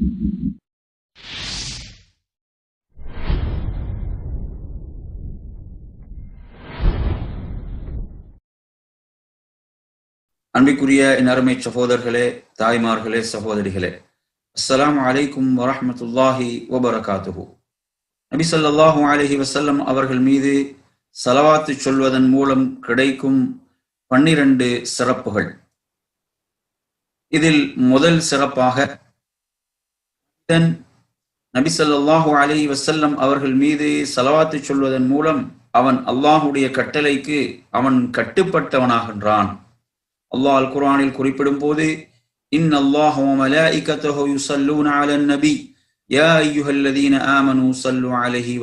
அன்பிற்குரிய என் அருமை சகோதரர்களே தாய்மார்களே சகோதரிகளே அஸ்லாம் அலைக்கும் வரமத்துல்லாஹி வபரகாத்துஹு. நபி ஸல்லல்லாஹு அலஹி வசல்லம் அவர்கள் மீது சலவாத்து சொல்வதன் மூலம் கிடைக்கும் பன்னிரண்டு சிறப்புகள். இதில் முதல் சிறப்பாக நபி ஸல்லல்லாஹு அலி வசல்லம் அவர்கள் மீது செலவாத்து சொல்வதன் மூலம் அவன் அல்லாஹுடைய கட்டளைக்கு அவன் கட்டுப்பட்டவனாகின்றான் அல்லாஹ் அல் குரானில் குறிப்பிடும் போது இன் அல்லாஹ் வ மலாயிகத்துஹு யுஸல்லூன அலன் நபி யா அய்யுஹல்லதீன ஆமனூ ஸல்லு அலைஹி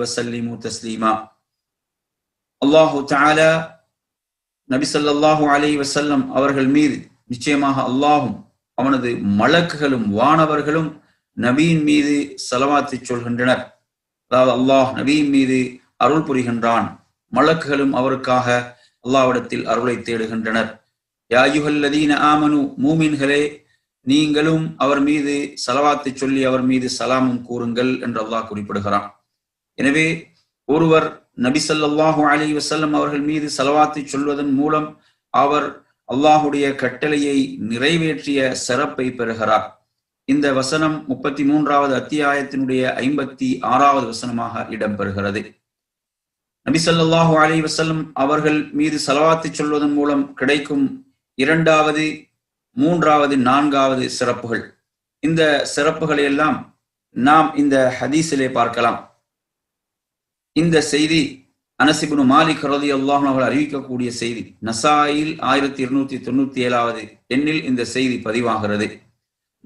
நபி ஸல்லல்லாஹு அலைஹி வஸல்லம் அவர்கள் மீது நிச்சயமாக அல்லாஹும் அவனது மலக்குகளும் வானவர்களும் நபியின் மீது செலவாத்தி சொல்கின்றனர். அதாவது அல்லாஹ் நபியின் மீது அருள் புரிகின்றான். மலக்குகளும் அவருக்காக அல்லாவிடத்தில் அருளை தேடுகின்றனர். யாயுகல்லதீன ஆமனு மூமின்களே நீங்களும் அவர் மீது சலவாத்தை சொல்லி அவர் மீது சலாமும் கூறுங்கள் என்று அல்லாஹ் குறிப்பிடுகிறான். எனவே ஒருவர் நபி ஸல்லல்லாஹு அலி வசல்லம் அவர்கள் மீது சலவாத்தை சொல்வதன் மூலம் அவர் அல்லாஹுடைய கட்டளையை நிறைவேற்றிய சிறப்பை பெறுகிறார். இந்த வசனம் முப்பத்தி மூன்றாவது அத்தியாயத்தினுடைய ஐம்பத்தி ஆறாவது வசனமாக இடம்பெறுகிறது. நபி ஸல்லல்லாஹு அலி வசல்லம் அவர்கள் மீது செலவாத்து சொல்வதன் மூலம் கிடைக்கும் இரண்டாவது மூன்றாவது நான்காவது சிறப்புகள். இந்த சிறப்புகளை எல்லாம் நாம் இந்த ஹதீஸிலே பார்க்கலாம். இந்த செய்தி அனசிபுனு மாலிக் ரதி அல்லாஹ் அவர்கள் அறிவிக்கக்கூடிய செய்தி. நசாயில் ஆயிரத்தி இருநூத்தி தொண்ணூத்தி ஏழாவது எண்ணில் இந்த செய்தி பதிவாகிறது.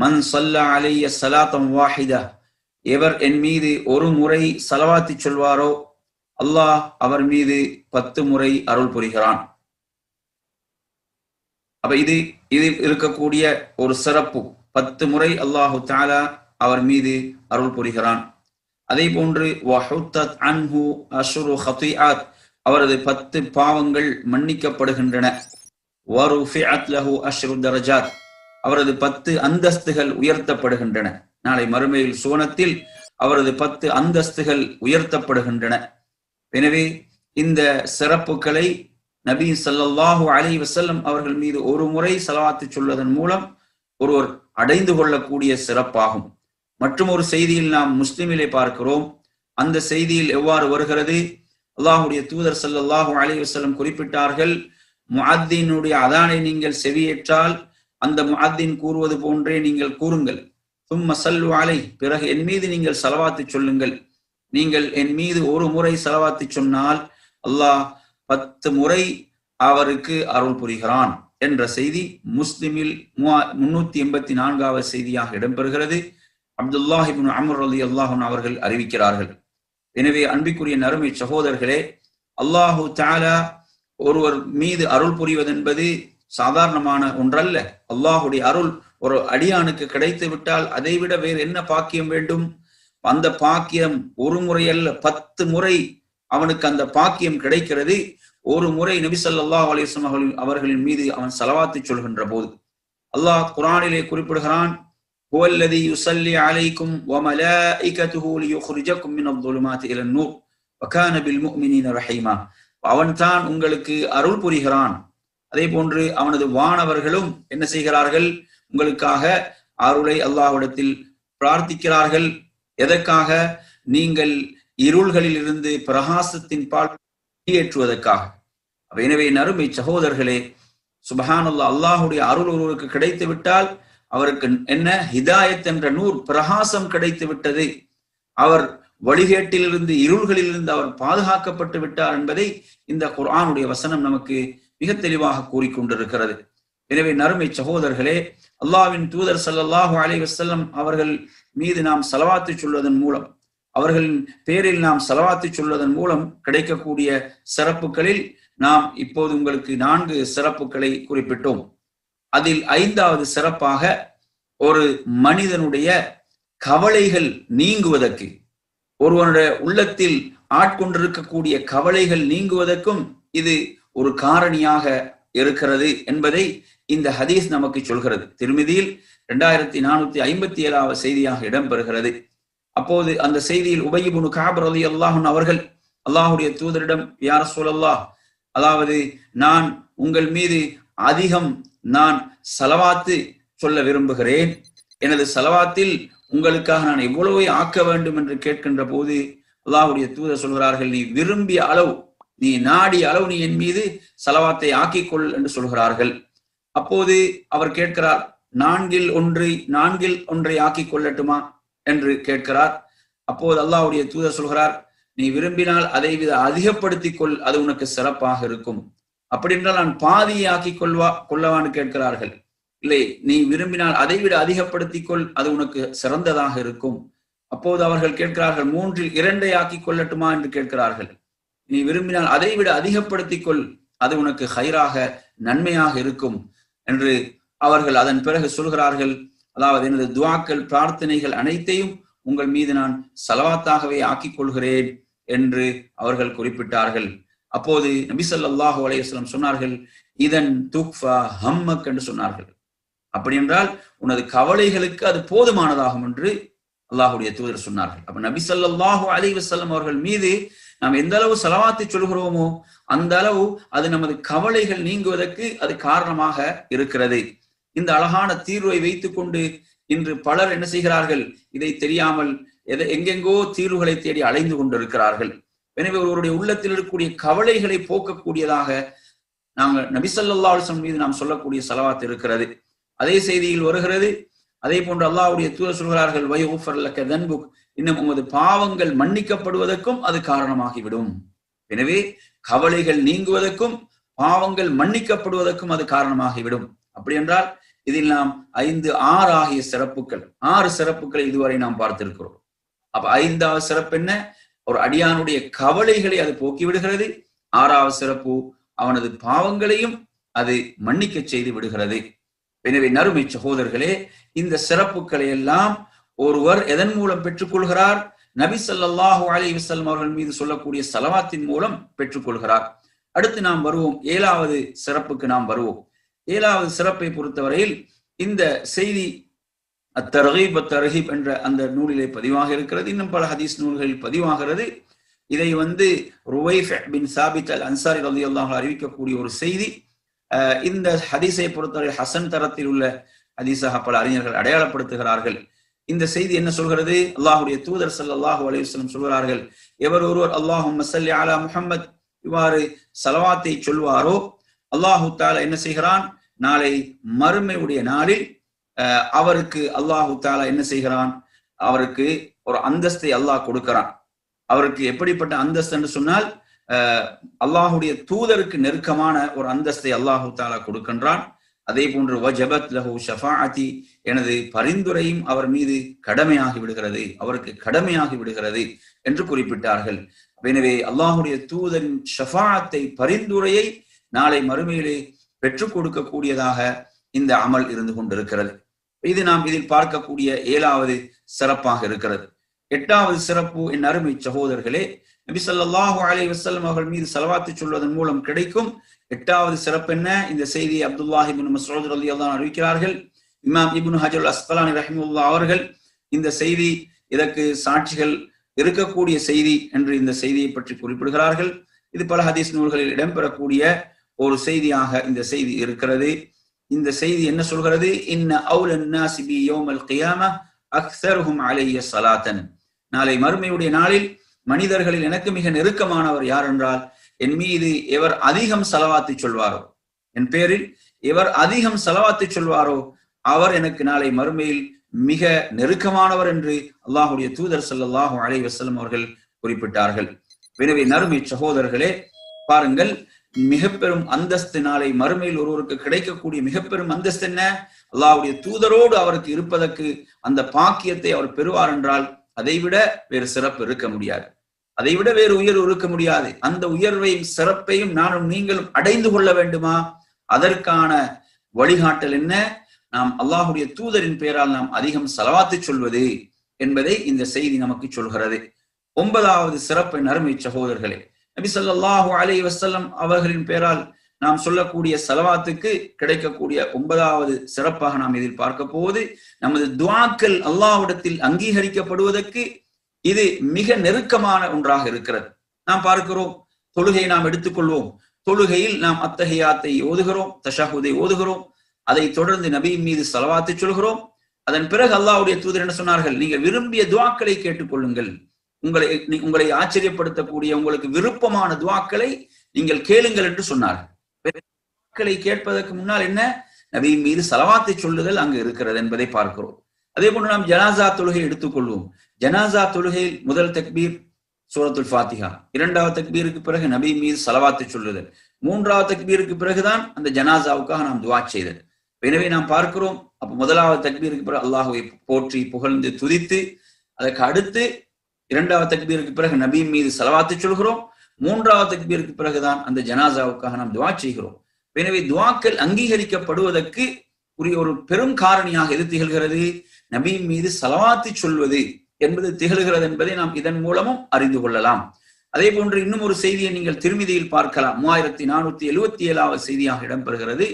மன் சல்லா அலைய சலாத்தம் வாஹிதா. எவர் என் மீது ஒரு முறை சலவாத்தி சொல்வாரோ அல்லாஹ் அவர் மீது பத்து முறை அருள் புரிகிறான். அப்ப இது இது இருக்கக்கூடிய ஒரு சிறப்பு. பத்து முறை அல்லாஹு தாலா அவர் மீது அருள் புரிகிறான். அதே போன்று அன்ஹு அஷ்ரு ஹத்தியாத் அவரது பத்து பாவங்கள் மன்னிக்கப்படுகின்றன. லஹு அஷ்ரு தரஜாத். அவரது பத்து அந்தஸ்துகள் உயர்த்தப்படுகின்றன. நாளை மறுமையில் சுவனத்தில் அவரது பத்து அந்தஸ்துகள் உயர்த்தப்படுகின்றன. எனவே இந்த சிறப்புகளை நபி சல்லாஹூ அலி வசல்லம் அவர்கள் மீது ஒரு முறை செலவாத்து சொல்வதன் மூலம் ஒருவர் அடைந்து கொள்ளக்கூடிய சிறப்பாகும். மற்றும் ஒரு செய்தியில் நாம் முஸ்லிமிலே பார்க்கிறோம். அந்த செய்தியில் எவ்வாறு வருகிறது? அல்லாஹுடைய தூதர் சல்லாஹூ அலி வசல்லம் குறிப்பிட்டார்கள் முஅத்தினுடைய அதானை நீங்கள் செவியேற்றால் அந்த முஅத்தின் கூறுவது போன்றே நீங்கள் கூறுங்கள். சும்ம சல்லு அலை பிறகு என் மீது நீங்கள் செலவாத்து சொல்லுங்கள். நீங்கள் என் மீது ஒரு முறை செலவாத்து சொன்னால் அல்லாஹ் பத்து முறை அவருக்கு அருள் புரிகிறான் என்ற செய்தி முஸ்லிமில் முன்னூத்தி எண்பத்தி நான்காவது செய்தியாக இடம்பெறுகிறது. அப்துல்லாஹிபின் அமர் அலி அல்லாஹன் அவர்கள் அறிவிக்கிறார்கள். எனவே அன்பிற்குரிய நறுமை சகோதரர்களே அல்லாஹு தாலா ஒருவர் மீது அருள் புரிவதென்பது சாதாரணமான ஒன்றல்ல. அல்லாஹுடைய அருள் ஒரு அடியானுக்கு கிடைத்து விட்டால் அதைவிட வேறு என்ன பாக்கியம் வேண்டும்? அந்த பாக்கியம் ஒரு முறை அல்ல பத்து முறை அவனுக்கு அந்த பாக்கியம் கிடைக்கிறது. ஒரு முறை நபி சல்லாஹ் அவர்கள் அவர்களின் மீது அவன் செலவாத்து சொல்கின்ற போது அல்லாஹ் குரானிலே குறிப்பிடுகிறான் அவன் தான் உங்களுக்கு அருள் புரிகிறான். அதே போன்று அவனது வானவர்களும் என்ன செய்கிறார்கள்? உங்களுக்காக அருளை அல்லாஹ்விடத்தில் பிரார்த்திக்கிறார்கள். எதற்காக? நீங்கள் இருள்களில் இருந்து பிரகாசத்தின் பால் வெளியேற்றுவதற்காக. எனவே நறுமை சகோதரர்களே சுபஹானுல்லா அல்லாஹுடைய அருள் ஒருவருக்கு கிடைத்து விட்டால் அவருக்கு என்ன? ஹிதாயத் என்ற நூர் பிரகாசம் கிடைத்து விட்டது அவர் வழிகேட்டிலிருந்து இருள்களிலிருந்து அவர் பாதுகாக்கப்பட்டு விட்டார் என்பதை இந்த குர்ஆனுடைய வசனம் நமக்கு மிக தெளிவாக கூறிக்கொண்டிருக்கிறது. எனவே நறுமை சகோதரர்களே அல்லாவின் தூதர் சல்லாஹூ அலை வசல்லம் அவர்கள் மீது நாம் செலவாத்து சொல்வதன் மூலம் அவர்களின் பேரில் நாம் செலவாத்து சொல்வதன் மூலம் கிடைக்கக்கூடிய சிறப்புகளில் நாம் இப்போது உங்களுக்கு நான்கு சிறப்புகளை குறிப்பிட்டோம். அதில் ஐந்தாவது சிறப்பாக ஒரு மனிதனுடைய கவலைகள் நீங்குவதற்கு ஒருவனுடைய உள்ளத்தில் ஆட்கொண்டிருக்கக்கூடிய கவலைகள் நீங்குவதற்கும் இது ஒரு காரணியாக இருக்கிறது என்பதை இந்த ஹதீஸ் நமக்கு சொல்கிறது. திருமதியில் இரண்டாயிரத்தி நானூத்தி ஐம்பத்தி ஏழாவது செய்தியாக இடம்பெறுகிறது. அப்போது அந்த செய்தியில் உபயிபுனு காபர் அலி அல்லாஹன் அவர்கள் அல்லாஹுடைய தூதரிடம் யார் சொல்லல்லாஹ் அதாவது நான் உங்கள் மீது அதிகம் நான் செலவாத்து சொல்ல விரும்புகிறேன். எனது செலவாத்தில் உங்களுக்காக நான் எவ்வளவு ஆக்க வேண்டும் என்று கேட்கின்ற போது அல்லாஹுடைய தூதர் சொல்கிறார்கள் நீ விரும்பிய அளவு நீ நாடிய அளவு நீ என் மீது செலவாத்தை ஆக்கிக்கொள் என்று சொல்கிறார்கள். அப்போது அவர் கேட்கிறார் நான்கில் ஒன்று நான்கில் ஒன்றை ஆக்கிக் கொள்ளட்டுமா என்று கேட்கிறார். அப்போது அல்லாவுடைய தூதர் சொல்கிறார் நீ விரும்பினால் அதை வித அதிகப்படுத்திக் கொள் அது உனக்கு சிறப்பாக இருக்கும். அப்படி என்றால் நான் பாதியை ஆக்கிக் கொள்வா கொள்ளவான்னு கேட்கிறார்கள். இல்லை நீ விரும்பினால் அதை விட அதிகப்படுத்திக் கொள் அது உனக்கு சிறந்ததாக இருக்கும். அப்போது அவர்கள் கேட்கிறார்கள் மூன்றில் இரண்டை ஆக்கிக் கொள்ளட்டுமா என்று கேட்கிறார்கள். நீ விரும்பினால் அதை விட அதிகப்படுத்திக் கொள் அது உனக்கு ஹைராக நன்மையாக இருக்கும் என்று அவர்கள் அதன் பிறகு சொல்கிறார்கள். அதாவது எனது துவாக்கள் பிரார்த்தனைகள் அனைத்தையும் உங்கள் மீது நான் சலவாத்தாகவே ஆக்கிக் கொள்கிறேன் என்று அவர்கள் குறிப்பிட்டார்கள். அப்போது நபிசல்லாஹு அலையம் சொன்னார்கள் இதன் துக்ஃபா ஹம்மக் என்று சொன்னார்கள். அப்படி என்றால் உனது கவலைகளுக்கு அது போதுமானதாகும் என்று அல்லாஹுடைய தூதர் சொன்னார்கள். அப்ப நபி ஸல்லல்லாஹு அலைஹி அவர்கள் மீது நாம் எந்த அளவு செலவாத்தி சொல்கிறோமோ அந்த அளவு அது நமது கவலைகள் நீங்குவதற்கு அது காரணமாக இருக்கிறது. இந்த அழகான தீர்வை வைத்துக் கொண்டு இன்று பலர் என்ன செய்கிறார்கள்? இதை தெரியாமல் எதை எங்கெங்கோ தீர்வுகளை தேடி அலைந்து கொண்டிருக்கிறார்கள். எனவே ஒருவருடைய உள்ளத்தில் இருக்கக்கூடிய கவலைகளை போக்கக்கூடியதாக நாங்கள் நபிசல்லாசன் மீது நாம் சொல்லக்கூடிய செலவாத்து இருக்கிறது. அதே செய்தியில் வருகிறது. அதே போன்று அல்லாவுடைய தூர சொல்கிறார்கள் வயோஃபர் லக்க தன்புக். இன்னும் உமது பாவங்கள் மன்னிக்கப்படுவதற்கும் அது காரணமாகிவிடும். எனவே கவலைகள் நீங்குவதற்கும் பாவங்கள் மன்னிக்கப்படுவதற்கும் அது காரணமாகிவிடும். அப்படி என்றால் இதில் நாம் ஐந்து ஆறு ஆகிய சிறப்புகள் ஆறு சிறப்புகளை இதுவரை நாம் பார்த்திருக்கிறோம். அப்ப ஐந்தாவது சிறப்பு என்ன? ஒரு அடியானுடைய கவலைகளை அது போக்கி விடுகிறது ஆறாவது சிறப்பு அவனது பாவங்களையும் அது மன்னிக்க செய்து விடுகிறது. எனவே நறுமை சகோதரர்களே இந்த சிறப்புகளை எல்லாம் ஒருவர் எதன் மூலம் பெற்றுக்கொள்கிறார்? நபி சல்லாஹூ அலி வசல்லம் அவர்கள் மீது சொல்லக்கூடிய சலவாத்தின் மூலம் பெற்றுக்கொள்கிறார். அடுத்து நாம் வருவோம். ஏழாவது சிறப்புக்கு நாம் வருவோம். ஏழாவது சிறப்பை பொறுத்தவரையில் இந்த செய்தி அத்தரகீப் அத்தரகீப் என்ற அந்த நூலிலே பதிவாக இருக்கிறது. இன்னும் பல ஹதீஸ் நூல்களில் பதிவாகிறது. இதை வந்து ருவைஃப் பின் சாபித் அல் அன்சாரி ரலி அல்லாஹ் அறிவிக்கக்கூடிய ஒரு செய்தி. இந்த ஹதீஸை பொறுத்தவரை ஹசன் தரத்தில் உள்ள ஹதீஸாக பல அறிஞர்கள் அடையாளப்படுத்துகிறார்கள். இந்த செய்தி என்ன சொல்கிறது? அல்லாஹுடைய தூதர் சல்லாஹூ அலையுஸ்லம் சொல்கிறார்கள் எவர் ஒருவர் அல்லாஹும் மசல்லி அலா முஹம்மத் இவ்வாறு சலவாத்தை சொல்வாரோ அல்லாஹு தாலா என்ன செய்கிறான்? நாளை மறுமையுடைய நாளில் அவருக்கு அல்லாஹு தாலா என்ன செய்கிறான்? அவருக்கு ஒரு அந்தஸ்தை அல்லாஹ் கொடுக்கிறான். அவருக்கு எப்படிப்பட்ட அந்தஸ்து என்று சொன்னால் அல்லாஹுடைய தூதருக்கு நெருக்கமான ஒரு அந்தஸ்தை அல்லாஹு தாலா கொடுக்கின்றான். அதே போன்று வஜபத் லஹு ஷஃபாஅதி எனது பரிந்துரையும் அவர் மீது கடமையாகி விடுகிறது அவருக்கு கடமையாகி விடுகிறது என்று குறிப்பிட்டார்கள். எனவே அல்லாஹுடைய தூதரின் ஷஃபாத்தை பரிந்துரையை நாளை மறுமையிலே பெற்றுக் கொடுக்கக்கூடியதாக இந்த அமல் இருந்து கொண்டிருக்கிறது. இது நாம் இதில் பார்க்கக்கூடிய ஏழாவது சிறப்பாக இருக்கிறது. எட்டாவது சிறப்பு என் அருமை சகோதரர்களே நபி சொல்லாஹு அலி வசல்லம் அவர்கள் மீது செலவாத்து சொல்வதன் மூலம் கிடைக்கும் எட்டாவது சிறப்பு என்ன இந்த செய்தியை அப்துல்லாஹிபின் மசோதர் அலி அல்லான் அறிவிக்கிறார்கள். இமாம் இபுன் ஹஜர் அஸ்பலானி ரஹிமுல்லா அவர்கள் இந்த செய்தி இதற்கு சாட்சிகள் இருக்கக்கூடிய செய்தி என்று இந்த செய்தியை பற்றி குறிப்பிடுகிறார்கள். இது பல ஹதீஸ் நூல்களில் இடம்பெறக்கூடிய ஒரு செய்தியாக இந்த செய்தி இருக்கிறது. இந்த செய்தி என்ன சொல்கிறது? இன்ன அவுலன் நாசிபி யோமல் கியாம அக்சருஹும் அலைய சலாத்தன் நாளை மறுமையுடைய நாளில் மனிதர்களில் எனக்கு மிக நெருக்கமானவர் யார் என்றால் என் மீது எவர் அதிகம் செலவாத்து சொல்வாரோ? என் பேரில் எவர் அதிகம் செலவாத்து சொல்வாரோ? அவர் எனக்கு நாளை மறுமையில் மிக நெருக்கமானவர் என்று அல்லாஹுடைய தூதர் சல்லாஹு அலை வசலம் அவர்கள் குறிப்பிட்டார்கள். எனவே நறுமை சகோதரர்களே பாருங்கள் மிக பெரும் அந்தஸ்து நாளை மறுமையில் ஒருவருக்கு கிடைக்கக்கூடிய மிக பெரும் அந்தஸ்து என்ன? அல்லாஹுடைய தூதரோடு அவருக்கு இருப்பதற்கு அந்த பாக்கியத்தை அவர் பெறுவார் என்றால் அதைவிட வேறு சிறப்பு இருக்க முடியாது. அதைவிட வேறு உயர்வு இருக்க முடியாது. அந்த உயர்வையும் சிறப்பையும் நானும் நீங்களும் அடைந்து கொள்ள வேண்டுமா? அதற்கான வழிகாட்டல் என்ன? நாம் அல்லாஹுடைய தூதரின் பெயரால் நாம் அதிகம் செலவாத்து சொல்வது என்பதை இந்த செய்தி நமக்கு சொல்கிறது. ஒன்பதாவது சிறப்பு நறுமை சகோதரர்களே நபி சொல்லாஹு அலி வசல்லம் அவர்களின் பெயரால் நாம் சொல்லக்கூடிய செலவாத்துக்கு கிடைக்கக்கூடிய ஒன்பதாவது சிறப்பாக நாம் இதில் பார்க்க போவது நமது துவாக்கள் அல்லாஹ்விடத்தில் அங்கீகரிக்கப்படுவதற்கு இது மிக நெருக்கமான ஒன்றாக இருக்கிறது. நாம் பார்க்கிறோம் தொழுகை நாம் எடுத்துக்கொள்வோம். தொழுகையில் நாம் அத்தகையாத்தை ஓதுகிறோம் தஷாஹுதை ஓதுகிறோம் அதை தொடர்ந்து நபியின் மீது செலவாத்து சொல்கிறோம். அதன் பிறகு அல்லாவுடைய தூதர் என்ன சொன்னார்கள்? நீங்க விரும்பிய துவாக்களை கேட்டுக்கொள்ளுங்கள். உங்களை உங்களை ஆச்சரியப்படுத்தக்கூடிய உங்களுக்கு விருப்பமான துவாக்களை நீங்கள் கேளுங்கள் என்று சொன்னார்கள். கேட்பதற்கு முன்னால் என்ன? நபியின் மீது செலவாத்தை சொல்லுதல் அங்கு இருக்கிறது என்பதை பார்க்கிறோம். அதே போன்று நாம் ஜனாசா தொழுகை எடுத்துக்கொள்வோம். ஜனாசா தொழுகையில் முதல் தக்பீர் சூரத்துல் ஃபாத்திகா இரண்டாவது தக்பீருக்கு பிறகு நபி மீது சலவாத்தை சொல்லுதல். மூன்றாவது தக்பீருக்கு பிறகுதான் அந்த ஜனாசாவுக்காக நாம் துவா செய்தல். எனவே நாம் பார்க்கிறோம் அப்ப முதலாவது தக்பீருக்கு பிறகு அல்லாஹுவை போற்றி புகழ்ந்து துதித்து அதற்கு அடுத்து இரண்டாவது தக்பீருக்கு பிறகு நபி மீது செலவாத்து சொல்கிறோம். மூன்றாவது தக்பீருக்கு பிறகுதான் அந்த ஜனாசாவுக்காக நாம் துவா செய்கிறோம். எனவே துவாக்கள் அங்கீகரிக்கப்படுவதற்கு உரிய ஒரு பெரும் காரணியாக எது திகழ்கிறது? நபி மீது செலவாத்து சொல்வது என்பது திகழ்கிறது என்பதை நாம் இதன் மூலமும் அறிந்து கொள்ளலாம். அதே போன்று இன்னும் ஒரு செய்தியை நீங்கள் திருமிதியில் பார்க்கலாம். மூவாயிரத்தி நானூத்தி எழுவத்தி ஏழாவது செய்தியாக இடம்பெறுகிறது.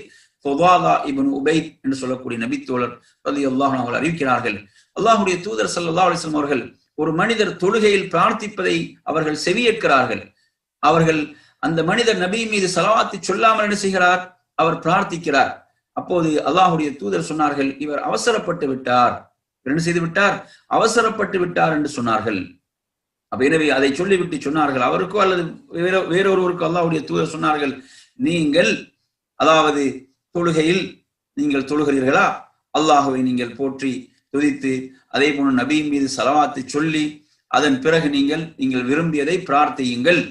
ஃபொவாலா இபன் உபைத் என்று சொல்லக்கூடிய நபித்தோழர் ரதி அல்லாஹ் அவர்கள் அறிவிக்கிறார்கள். அல்லாஹுடைய தூதர் சல்லா அலிஸ்லாம் அவர்கள் ஒரு மனிதர் தொழுகையில் பிரார்த்திப்பதை அவர்கள் செவியேற்கிறார்கள். அவர்கள் அந்த மனிதர் நபி மீது செலவாத்து சொல்லாமல் என்ன செய்கிறார்? அவர் பிரார்த்திக்கிறார். அப்போது அல்லாஹுடைய தூதர் சொன்னார்கள் இவர் அவசரப்பட்டு விட்டார். என்ன செய்து விட்டார்? அவசரப்பட்டு விட்டார் என்று சொன்னார்கள். அப்ப எனவே அதை சொல்லிவிட்டு சொன்னார்கள். அவருக்கோ அல்லது வேற வேறொருவருக்கோ அல்லாஹுடைய தூதர் சொன்னார்கள் நீங்கள் அதாவது தொழுகையில் நீங்கள் தொழுகிறீர்களா? அல்லாஹுவை நீங்கள் போற்றி துதித்து அதே போன்று நபியின் மீது செலவாத்து சொல்லி அதன் பிறகு நீங்கள் நீங்கள் விரும்பியதை பிரார்த்தியுங்கள்.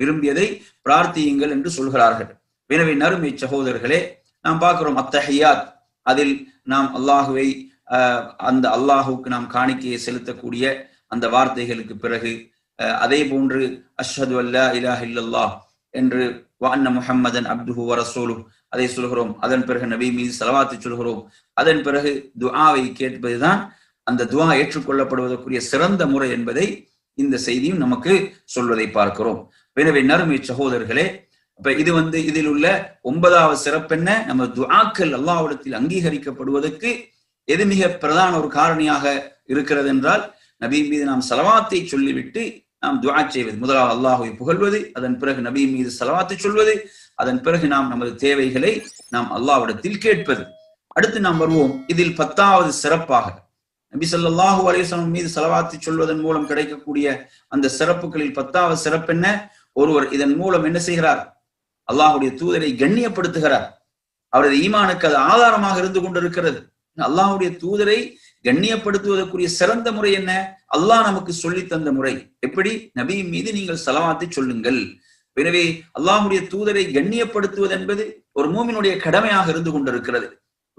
விரும்பியதை பிரார்த்தியுங்கள் என்று சொல்கிறார்கள். எனவே நறுமை சகோதரர்களே நாம் பார்க்கிறோம் அத்தஹியாத். அதில் நாம் அல்லாஹுவை அந்த அல்லாஹுக்கு நாம் காணிக்கையை செலுத்தக்கூடிய அந்த வார்த்தைகளுக்கு பிறகு அதே போன்று அஷ்ஹது அல்லா இலாஹ் இல்லல்லாஹ் என்று வான்ன முஹம்மதன் அப்துஹு வரசோலு அதை சொல்கிறோம். அதன் பிறகு நபி மீது செலவாத்து சொல்கிறோம். அதன் பிறகு துஆவை கேட்பதுதான் அந்த துவா ஏற்றுக்கொள்ளப்படுவதற்குரிய சிறந்த முறை என்பதை இந்த செய்தியும் நமக்கு சொல்வதை பார்க்கிறோம். எனவே நறுமை சகோதரர்களே இப்ப இது வந்து இதில் உள்ள ஒன்பதாவது சிறப்பென்ன நம்ம துஆக்கள் அல்லாவிடத்தில் அங்கீகரிக்கப்படுவதற்கு எது மிக பிரதான ஒரு காரணியாக இருக்கிறது என்றால் நபி மீது நாம் செலவாத்தை சொல்லிவிட்டு நாம் துவா செய்வது. முதலாவது அல்லாஹுவை புகழ்வது அதன் பிறகு நபி மீது செலவாத்து சொல்வது அதன் பிறகு நாம் நமது தேவைகளை நாம் அல்லாவிடத்தில் கேட்பது. அடுத்து நாம் வருவோம். இதில் பத்தாவது சிறப்பாக. நபி சொல்லாஹு அலேஸ்வரம் மீது செலவாத்தி சொல்வதன் மூலம் கிடைக்கக்கூடிய அந்த சிறப்புகளில் பத்தாவது சிறப்பு என்ன? ஒருவர் இதன் மூலம் என்ன செய்கிறார்? அல்லாஹுடைய தூதரை கண்ணியப்படுத்துகிறார். அவரது ஈமானுக்கு அது ஆதாரமாக இருந்து கொண்டிருக்கிறது. அல்லாஹுடைய தூதரை கண்ணியப்படுத்துவதற்குரிய சிறந்த முறை என்ன? அல்லாஹ் நமக்கு சொல்லி தந்த முறை. எப்படி? நபியின் மீது நீங்கள் செலவாத்தை சொல்லுங்கள். எனவே அல்லாஹுடைய தூதரை கண்ணியப்படுத்துவது என்பது ஒரு மூமினுடைய கடமையாக இருந்து கொண்டிருக்கிறது.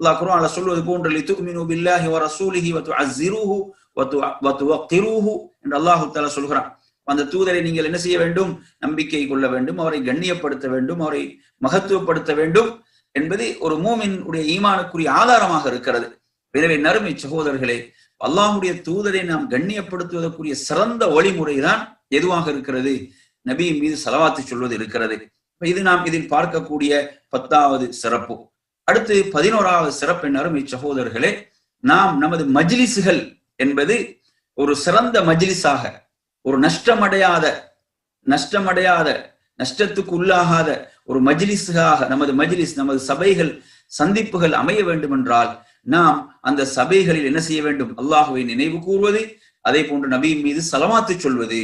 அல்லாஹ் குர்ஆன்ல சொல்வது போன்ற லிதுமினு பில்லாஹி வ ரசூலிஹி வ துஅஸ்ஸிருஹு வ துவக்கிருஹு என்று அல்லாஹ் தஆலா சொல்கிறான். அந்த தூதரை நீங்கள் என்ன செய்ய வேண்டும்? நம்பிக்கை கொள்ள வேண்டும். அவரை கண்ணியப்படுத்த வேண்டும். அவரை மகத்துவப்படுத்த வேண்டும் என்பது ஒரு மூமின் உடைய ஈமானுக்குரிய ஆதாரமாக இருக்கிறது. எனவே நறுமை சகோதரர்களே அல்லாஹுடைய தூதரை நாம் கண்ணியப்படுத்துவதற்குரிய சிறந்த வழிமுறைதான் எதுவாக இருக்கிறது? நபியின் மீது செலவாத்து சொல்வது இருக்கிறது. இது நாம் இதில் பார்க்கக்கூடிய பத்தாவது சிறப்பு. அடுத்து பதினோராவது சிறப்பு என்னரும் அருமை சகோதரர்களே நாம் நமது மஜ்லிசுகள் என்பது ஒரு சிறந்த மஜ்லிஸாக ஒரு நஷ்டமடையாத நஷ்டமடையாத நஷ்டத்துக்கு உள்ளாகாத ஒரு மஜ்லிஸாக நமது மஜ்லிஸ் நமது சபைகள் சந்திப்புகள் அமைய வேண்டும் என்றால் நாம் அந்த சபைகளில் என்ன செய்ய வேண்டும்? அல்லாஹுவை நினைவு கூறுவது அதே போன்று நபியின் மீது சலமாத்து சொல்வது.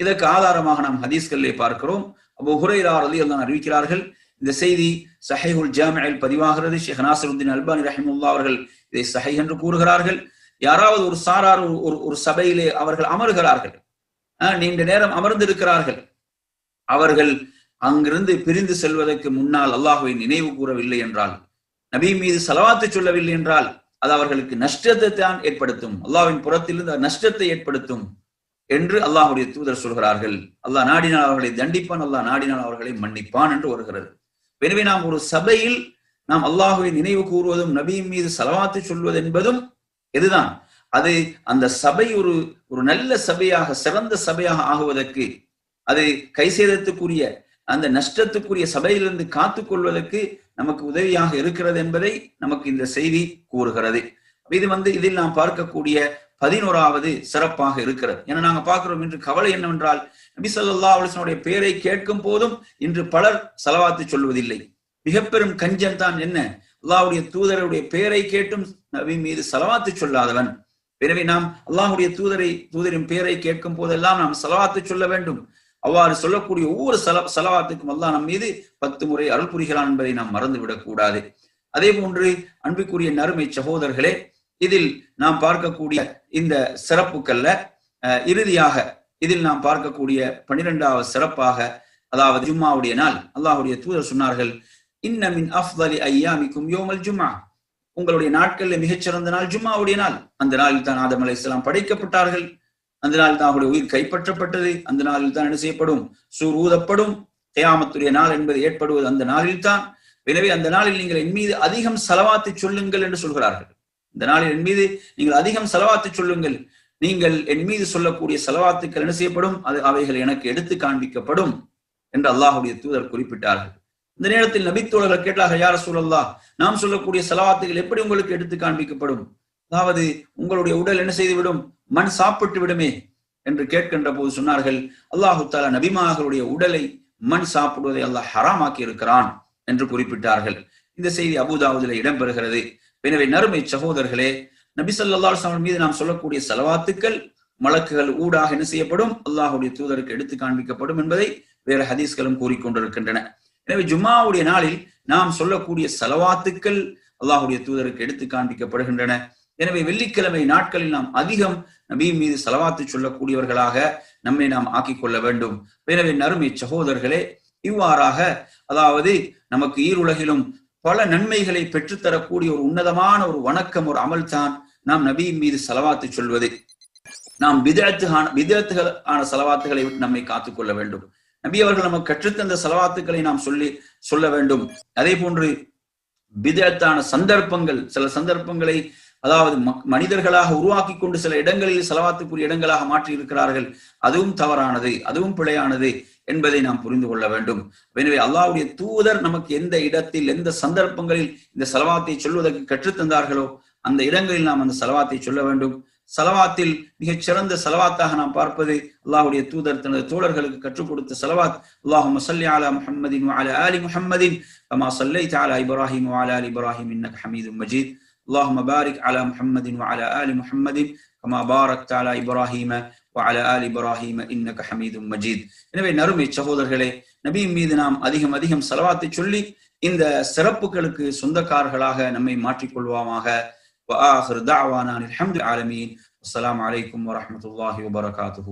இதற்கு ஆதாரமாக நாம் ஹதீஸ்களிலே பார்க்கிறோம். அபு ஹுரைரா அலி அல்லான் அறிவிக்கிறார்கள் இந்த செய்தி சஹைஹுல் ஜாமியில் பதிவாகிறது. ஷேக் நாசருদ্দিন அல்பானி ரஹிமுல்லா அவர்கள் இதை சஹை என்று கூறுகிறார்கள். யாராவது ஒரு சாரார் ஒரு ஒரு சபையிலே அவர்கள் அமர்கிறார்கள். நீண்ட நேரம் அமர்ந்திருக்கிறார்கள். அவர்கள் அங்கிருந்து பிரிந்து செல்வதற்கு முன்னால் அல்லாஹுவை நினைவு கூறவில்லை என்றால் நபி மீது செலவாத்து சொல்லவில்லை என்றால் அது அவர்களுக்கு நஷ்டத்தை தான் ஏற்படுத்தும். அல்லாவின் புறத்திலிருந்து நஷ்டத்தை ஏற்படுத்தும் என்று அல்லாஹுடைய தூதர் சொல்கிறார்கள். அல்லாஹ் நாடினால் அவர்களை தண்டிப்பான் அல்லாஹ் நாடினால் அவர்களை மன்னிப்பான் என்று வருகிறது. எனவே நாம் ஒரு சபையில் நாம் அல்லாஹுவை நினைவு கூறுவதும் நபியின் மீது செலவாத்து சொல்வது என்பதும் இதுதான் அது அந்த சபை ஒரு ஒரு நல்ல சபையாக சிறந்த சபையாக ஆகுவதற்கு அது கைசேதத்துக்குரிய அந்த நஷ்டத்துக்குரிய சபையிலிருந்து காத்துக் கொள்வதற்கு நமக்கு உதவியாக இருக்கிறது என்பதை நமக்கு இந்த செய்தி கூறுகிறது. இது வந்து இதில் நாம் பார்க்கக்கூடிய பதினோராவது சிறப்பாக இருக்கிறது. ஏன்னா நாங்க பார்க்கிறோம் இன்று கவலை என்னவென்றால் நபி சொல்லா அலிஸ்வனுடைய பெயரை கேட்கும் போதும் இன்று பலர் செலவாத்து சொல்வதில்லை. மிக பெரும் கஞ்சன் தான் என்ன? அல்லாஹுடைய தூதருடைய பெயரை கேட்டும் நபி மீது செலவாத்து சொல்லாதவன். எனவே நாம் அல்லாஹுடைய தூதரை தூதரின் பெயரை கேட்கும் போதெல்லாம் நாம் செலவாத்து சொல்ல வேண்டும். அவ்வாறு சொல்லக்கூடிய ஒவ்வொரு செல செலவாத்துக்கும் அல்லா நம் மீது பத்து முறை அருள் புரிகிறான் என்பதை நாம் மறந்துவிடக் கூடாது அதே போன்று அன்புக்குரிய நறுமை சகோதரர்களே இதில் நாம் பார்க்கக்கூடிய இந்த சிறப்புக்கள்ல இறுதியாக இதில் நாம் பார்க்கக்கூடிய பனிரெண்டாவது சிறப்பாக அதாவது ஜும்மாவுடைய நாள். அல்லாஹுடைய தூதர் சொன்னார்கள் இன்னமின் அஃப்தலி ஐயாமிக்கும் யோமல் ஜும்மா. உங்களுடைய நாட்களில் மிகச்சிறந்த நாள் ஜும்மாவுடைய நாள். அந்த நாளில் தான் ஆதம் அலை இஸ்லாம் படைக்கப்பட்டார்கள். அந்த நாள் தான் அவருடைய உயிர் கைப்பற்றப்பட்டது. அந்த நாளில் தான் என்ன செய்யப்படும்? சூர் ஊதப்படும் தேயாமத்துடைய நாள் என்பது ஏற்படுவது அந்த நாளில் தான். எனவே அந்த நாளில் நீங்கள் என் மீது அதிகம் செலவாத்து சொல்லுங்கள் என்று சொல்கிறார்கள். இந்த நாளில் என் மீது நீங்கள் அதிகம் செலவாத்து சொல்லுங்கள். நீங்கள் என் மீது சொல்லக்கூடிய செலவாத்துக்கள் என்ன செய்யப்படும்? அது அவைகள் எனக்கு எடுத்து காண்பிக்கப்படும் என்று அல்லாஹுடைய தூதர் குறிப்பிட்டார்கள். இந்த நேரத்தில் நபித்தோழர்கள் கேட்டார்கள் யார சூழல்லா நாம் சொல்லக்கூடிய செலவாத்துகள் எப்படி உங்களுக்கு எடுத்து காண்பிக்கப்படும்? அதாவது உங்களுடைய உடல் என்ன செய்துவிடும்? மண் சாப்பிட்டு விடுமே என்று கேட்கின்ற போது சொன்னார்கள் அல்லாஹு தாலா நபிமார்களுடைய உடலை மண் சாப்பிடுவதை அல்லாஹ் ஹராமாக்கி இருக்கிறான் என்று குறிப்பிட்டார்கள். இந்த செய்தி அபுதாவுதில் இடம்பெறுகிறது. எனவே நறுமை சகோதரர்களே நபி சொல்லா மீது நாம் சொல்லக்கூடிய செலவாத்துக்கள் மலக்குகள் ஊடாக என்ன செய்யப்படும்? அல்லாஹுடைய தூதருக்கு எடுத்து காண்பிக்கப்படும் என்பதை வேற ஹதீஸ்களும் கூறிக்கொண்டிருக்கின்றன எனவே ஜும்மாவுடைய நாளில் நாம் சொல்லக்கூடிய செலவாத்துக்கள் அல்லாஹுடைய தூதருக்கு எடுத்து காண்பிக்கப்படுகின்றன. எனவே வெள்ளிக்கிழமை நாட்களில் நாம் அதிகம் நபி மீது செலவாத்து சொல்லக்கூடியவர்களாக நம்மை நாம் ஆக்கிக் கொள்ள வேண்டும். எனவே நறுமை சகோதரர்களே இவ்வாறாக அதாவது நமக்கு ஈருலகிலும் பல நன்மைகளை பெற்றுத்தரக்கூடிய ஒரு உன்னதமான ஒரு வணக்கம் ஒரு அமல் தான் நாம் நபியின் மீது செலவாத்து சொல்வது. நாம் விதத்துகான விதத்துகள் ஆன செலவாத்துகளை விட்டு நம்மை காத்துக்கொள்ள வேண்டும். நபி அவர்கள் நமக்கு கற்றுத்தந்த செலவாத்துக்களை நாம் சொல்லி சொல்ல வேண்டும். அதே போன்று விதத்தான சந்தர்ப்பங்கள் சில சந்தர்ப்பங்களை அதாவது மனிதர்களாக உருவாக்கி கொண்டு சில இடங்களில் செலவாத்துக்குரிய இடங்களாக மாற்றி இருக்கிறார்கள் அதுவும் தவறானது அதுவும் பிழையானது என்பதை நாம் புரிந்து கொள்ள வேண்டும். எனவே அல்லாவுடைய தூதர் நமக்கு எந்த இடத்தில் எந்த சந்தர்ப்பங்களில் இந்த செலவாத்தை சொல்வதற்கு கற்றுத்தந்தார்களோ அந்த இடங்களில் நாம் அந்த செலவாத்தை சொல்ல வேண்டும். செலவாத்தில் மிகச் சிறந்த செலவாத்தாக நாம் பார்ப்பது அல்லாஹுடைய தூதர் தனது தோழர்களுக்கு கற்றுக் கொடுத்த செலவாத். அல்லாஹு மசல்லி அலா முஹம்மதின் அலி முஹம்மதின். கமா சல்லை தாலா இப்ராஹிம் அலா அலி இப்ராஹிம் இன்னக் ஹமீது மஜீத். اللهم بارك على محمد وعلى آل محمد كما باركت على إبراهيم وعلى آل إبراهيم إنك حميد مجيد எனவே நறுமை சகோதரர்களே நபியின் மீது நாம் அதிகம் அதிகம் செலவாத்தை சொல்லி இந்த சிறப்புகளுக்கு சொந்தக்காரர்களாக நம்மை மாற்றிக்கொள்வோமாக وآخر دعوانا الحمد العالمين والسلام عليكم ورحمة الله وبركاته